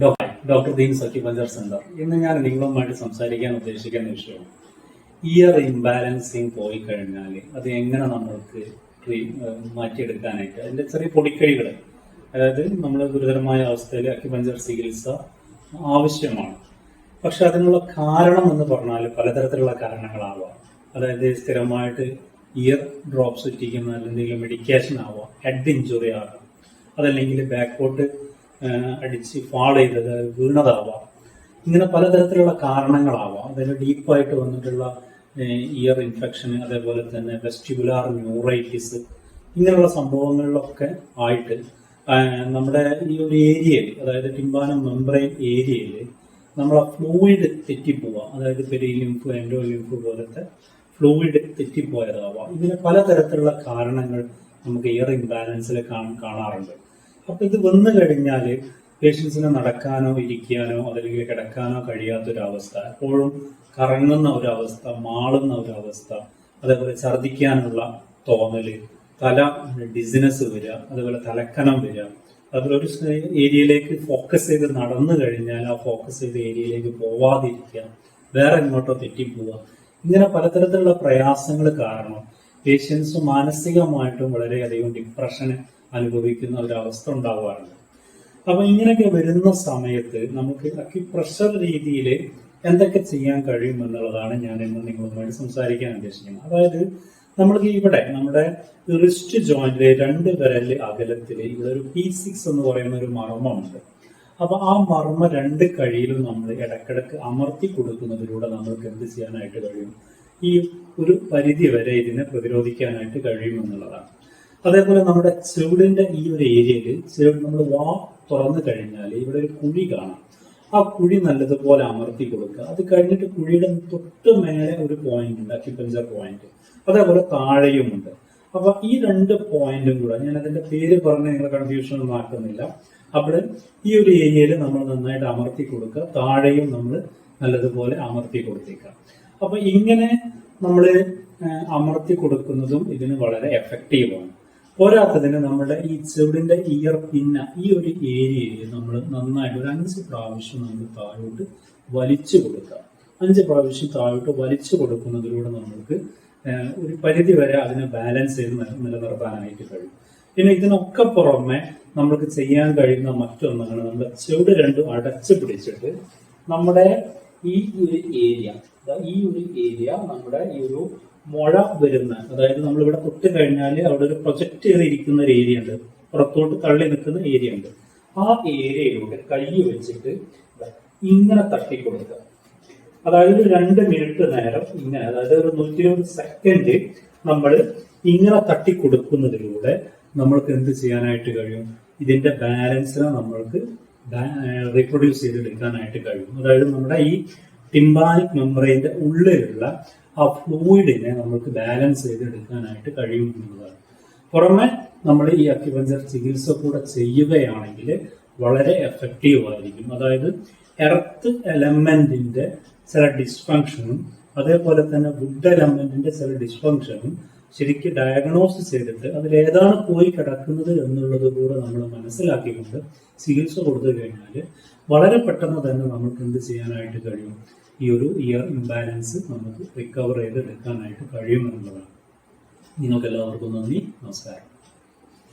Doctor ദീൻ സഖിപഞ്ചർ centre. ഇന്ന് ഞാൻ നിങ്ങളുമായിട്ട് സംസാരിക്കാൻ ഉദ്ദേശിക്കുന്ന വിഷയം. ഇയർ ഇംബാലൻസിങ് പോയി കഴിഞ്ഞാൽ അത് എങ്ങനെ നമ്മൾക്ക് മാറ്റിയെടുക്കാനായിട്ട് അതിന്റെ ചെറിയ പൊടിക്കൈകൾ അതായത് നമ്മൾ ഗുരുതരമായ അവസ്ഥയിൽ അക്യുപഞ്ചർ ചികിത്സ ആവശ്യമാണ്. പക്ഷെ അതിനുള്ള കാരണം എന്ന് പറഞ്ഞാൽ പലതരത്തിലുള്ള കാരണങ്ങളാവാം. അതായത് സ്ഥിരമായിട്ട് ഇയർ ഡ്രോപ്സ് ഇട്ടിക്കുന്ന അല്ലെങ്കിൽ മെഡിക്കേഷൻ ആവാം. ഹെഡ് ഇഞ്ചുറി ആകാം. അതല്ലെങ്കിൽ ബാക്കോട്ട് അടിച്ച് ഫാൾ ചെയ്തത് വീണതാവാം. ഇങ്ങനെ പലതരത്തിലുള്ള കാരണങ്ങളാവാം. അതായത് ഡീപ്പായിട്ട് വന്നിട്ടുള്ള ഇയർ ഇൻഫെക്ഷൻ അതേപോലെ തന്നെ വെസ്റ്റിബുലാർ ന്യൂറൈറ്റിസ് ഇങ്ങനെയുള്ള സംഭവങ്ങളിലൊക്കെ ആയിട്ട് നമ്മുടെ ഈ ഒരു ഏരിയയിൽ അതായത് ടിമ്പാനം മെംബ്രെയിൻ ഏരിയയിൽ നമ്മളെ ഫ്ലൂയിഡ് തെറ്റിപ്പോവുക അതായത് പെരി ലിംഫ് എൻഡോ ലിംഫ് പോലത്തെ ഫ്ലൂയിഡ് തെറ്റിപ്പോയതാവാം. ഇങ്ങനെ പലതരത്തിലുള്ള കാരണങ്ങൾ നമുക്ക് ഇയർ ഇംബാലൻസിൽ കാണാറുണ്ട്. അപ്പൊ ഇത് വന്നു കഴിഞ്ഞാൽ പേഷ്യൻസിന് നടക്കാനോ ഇരിക്കാനോ അതല്ലെങ്കിൽ കിടക്കാനോ കഴിയാത്തൊരവസ്ഥ എപ്പോഴും കറങ്ങുന്ന ഒരവസ്ഥ മാളുന്ന ഒരവസ്ഥ അതേപോലെ ഛർദിക്കാനുള്ള തോന്നൽ തല ഡിസിനസ് വരിക അതേപോലെ തലക്കനം വരിക. അതുപോലെ ഒരു ഏരിയയിലേക്ക് ഫോക്കസ് ചെയ്ത് നടന്നു കഴിഞ്ഞാൽ ആ ഫോക്കസ് ചെയ്ത ഏരിയയിലേക്ക് പോവാതിരിക്കുക വേറെ എങ്ങോട്ടോ തെറ്റിപ്പോവുക. ഇങ്ങനെ പലതരത്തിലുള്ള പ്രയാസങ്ങൾ കാരണം പേഷ്യൻസ് മാനസികമായിട്ടും വളരെയധികം ഡിപ്രഷന് അനുഭവിക്കുന്ന ഒരവസ്ഥ ഉണ്ടാവാറുണ്ട് അപ്പൊ ഇങ്ങനെയൊക്കെ വരുന്ന സമയത്ത് നമുക്ക് അക്യുപ്രഷർ രീതിയിൽ എന്തൊക്കെ ചെയ്യാൻ കഴിയും എന്നുള്ളതാണ് ഞാൻ ഇന്ന് നിങ്ങളുമായി സംസാരിക്കാൻ ഉദ്ദേശിക്കുന്നത്. അതായത് നമ്മൾക്ക് ഇവിടെ നമ്മുടെ റിസ്റ്റ് ജോയിന്റിലെ രണ്ട് വിരൽ അകലത്തിൽ ഇവിടെ ഒരു പി സിക്സ് എന്ന് പറയുന്ന ഒരു മർമ്മമുണ്ട്. അപ്പൊ ആ മർമ്മ രണ്ട് കഴിയിലും നമ്മൾ ഇടക്കിടക്ക് അമർത്തി കൊടുക്കുന്നതിലൂടെ നമ്മൾക്ക് എന്ത് ചെയ്യാനായിട്ട് കഴിയും? ഈ ഒരു പരിധി വരെ ഇതിനെ പ്രതിരോധിക്കാനായിട്ട് കഴിയും എന്നുള്ളതാണ്. അതേപോലെ നമ്മുടെ ചെവിടിന്റെ ഈ ഒരു ഏരിയയിൽ ചെവിട് നമ്മൾ വാ തുറന്നു കഴിഞ്ഞാൽ ഇവിടെ ഒരു കുഴി കാണാം. ആ കുഴി നല്ലതുപോലെ അമർത്തി കൊടുക്കുക. അത് കഴിഞ്ഞിട്ട് കുഴിയുടെ തൊട്ട് മേലെ ഒരു പോയിന്റ് ഉണ്ട് അക്യുപഞ്ചർ പോയിന്റ് അതേപോലെ താഴെയുമുണ്ട് അപ്പൊ ഈ രണ്ട് പോയിന്റും കൂടെ ഞാൻ അതിന്റെ പേര് പറഞ്ഞ് നിങ്ങളെ കൺഫ്യൂഷൻ ഒന്നും ആക്കുന്നില്ല. അവിടെ ഈ ഒരു ഏരിയയിൽ നമ്മൾ നന്നായിട്ട് അമർത്തി കൊടുക്കുക. താഴെയും നമ്മൾ നല്ലതുപോലെ അമർത്തി കൊടുത്തേക്കാം അപ്പൊ ഇങ്ങനെ നമ്മൾ അമർത്തി കൊടുക്കുന്നതും ഇതിന് വളരെ എഫക്റ്റീവാണ് പോരാത്തതിന് നമ്മുടെ ഈ ചെവിടിന്റെ ഇയർ പിന്ന ഈ ഒരു ഏരിയയിൽ നമ്മൾ നന്നായിട്ട് ഒരു അഞ്ച് പ്രാവശ്യം നമ്മൾ താഴോട്ട് വലിച്ചു കൊടുക്കുക. അഞ്ച് പ്രാവശ്യം താഴോട്ട് വലിച്ചു കൊടുക്കുന്നതിലൂടെ നമുക്ക് ഒരു പരിധി വരെ അതിനെ ബാലൻസ് ചെയ്ത് നില- നിലനിർത്താനായിട്ട് കഴിയും. പിന്നെ ഇതിനൊക്കെ പുറമെ നമുക്ക് ചെയ്യാൻ കഴിയുന്ന മറ്റൊന്നാണ് നമ്മുടെ ചെവിട് രണ്ടും അടച്ചു പിടിച്ചിട്ട് നമ്മുടെ ഈ ഒരു ഏരിയ ഈ ഒരു ഏരിയ നമ്മുടെ ഈ ഒരു മുഴ വരുന്ന അതായത് നമ്മൾ ഇവിടെ തൊട്ട് കഴിഞ്ഞാൽ അവിടെ ഒരു പ്രൊജക്ട് ചെയ്തിരിക്കുന്ന ഒരു ഏരിയ ഉണ്ട്. പുറത്തോട്ട് തള്ളി നിൽക്കുന്ന ഏരിയ ഉണ്ട്. ആ ഏരിയയിലൂടെ കൈ വെച്ചിട്ട് ഇങ്ങനെ തട്ടിക്കൊടുക്കുക. അതായത് ഒരു രണ്ട് മിനിറ്റ് നേരം ഇങ്ങനെ അതായത് ഒരു നൂറ്റി ഇരുപത് സെക്കൻഡ് നമ്മൾ ഇങ്ങനെ തട്ടി കൊടുക്കുന്നതിലൂടെ നമ്മൾക്ക് എന്ത് ചെയ്യാനായിട്ട് കഴിയും? ഇതിന്റെ ബാലൻസിനെ നമ്മൾക്ക് റീപ്രൊഡ്യൂസ് ചെയ്തെടുക്കാനായിട്ട് കഴിയും. അതായത് നമ്മുടെ ഈ ടിംബാലിക് മെമ്പറേന്റെ ഉള്ളിലുള്ള ആ ഫ്ലൂയിഡിനെ നമുക്ക് ബാലൻസ് ചെയ്തെടുക്കാനായിട്ട് കഴിയും എന്നുള്ളതാണ്. പുറമെ നമ്മൾ ഈ അക്യുപഞ്ചർ ചികിത്സ കൂടെ ചെയ്യുകയാണെങ്കിൽ വളരെ എഫക്റ്റീവ് ആയിരിക്കും. അതായത് എർത്ത് എലമെന്റിന്റെ ചില ഡിസ്ഫങ്ഷനും അതേപോലെ തന്നെ വുഡ് എലമെന്റിന്റെ ചില ഡിസ്ഫങ്ഷനും ശരിക്കും ഡയഗ്നോസ് ചെയ്തിട്ട് അതിൽ ഏതാണ് പോയി കിടക്കുന്നത് എന്നുള്ളത് കൂടെ നമ്മൾ മനസ്സിലാക്കിക്കൊണ്ട് ചികിത്സ കൊടുത്തു കഴിഞ്ഞാൽ വളരെ പെട്ടെന്ന് തന്നെ നമുക്ക് എന്ത് ചെയ്യാനായിട്ട് കഴിയും? ഈ ഒരു ഇയർ ഇംബാലൻസ് നമുക്ക് റിക്കവർ ചെയ്ത് എടുക്കാനായിട്ട് കഴിയുമെന്നുള്ളതാണ് നിങ്ങൾക്ക് എല്ലാവർക്കും നന്ദി. നമസ്കാരം.